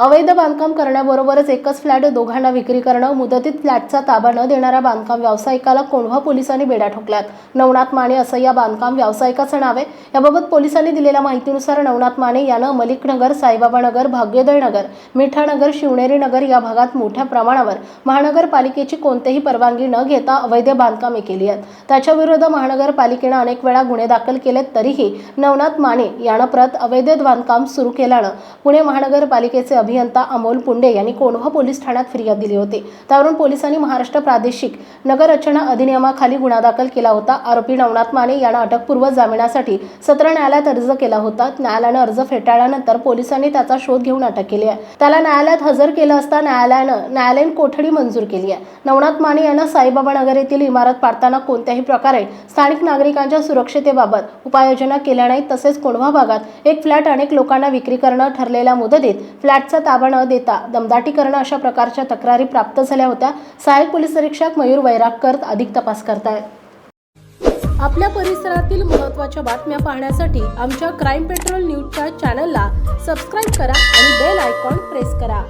अवैध बांधकाम करण्याबरोबरच एकच फ्लॅट दोघांना विक्री करणं मुदतीत फ्लॅटचा ताबा न देणाऱ्या बांधकाम व्यावसायिकाला कोंढवा पोलिसांनी बेड्या ठोकल्यात. नवनाथ माने असं या बांधकाम व्यावसायिकाचं नाव आहे. याबाबत पोलिसांनी दिलेल्या माहितीनुसार नवनाथ माने यानं मलिकनगर साईबाबानगर भाग्योदय नगर मिठानगर शिवनेरी नगर या भागात मोठ्या प्रमाणावर महानगरपालिकेची कोणतीही परवानगी न घेता अवैध बांधकामे केली आहेत. त्याच्याविरुद्ध महानगरपालिकेनं अनेक वेळा गुन्हे दाखल केलेत तरीही नवनाथ माने यानं प्रत अवैध बांधकाम सुरू केल्यानं पुणे महानगरपालिकेचे अभियंता अमोल पुंडे यांनी कोंढवा पोलीस ठाण्यात फिर्याद दिली होती. त्यावरून पोलिसांनी महाराष्ट्र प्रादेशिक नगररचना अधिनियमाखाली गुन्हा दाखल केला होता. आरोपी नवनाथ माने यांना अटकपूर्व जामिनासाठी सत्र न्यायालयात अर्ज केला होता. न्यायालयानं अर्ज फेटाळल्यानंतर पोलिसांनी त्याचा शोध घेऊन अटक केली आहे. त्याला न्यायालयात हजर केलं असता न्यायालयानं न्यायालयीन कोठडी मंजूर केली आहे. नवनाथ माने यांना साईबाबा नगर येथील इमारत पाडताना कोणत्याही प्रकारे स्थानिक नागरिकांच्या सुरक्षतेबाबत उपाययोजना केल्या नाहीत. तसेच कोंढवा भागात एक फ्लॅट अनेक लोकांना विक्री करणं ठरलेल्या मुदतीत फ्लॅट फ्लॅटचा ताबा न देता दमदाटी करणं अशा प्रकारच्या तक्रारी प्राप्त झाल्या होत्या. सहाय्यक पोलीस निरीक्षक मयूर वैरागकर अधिक तपास करतायत. आपल्या परिसरातील महत्त्वाच्या बातम्या पाहण्यासाठी आमच्या क्राईम पेट्रोल न्यूजच्या चॅनलला सबस्क्राईब करा आणि बेल आयकॉन प्रेस करा.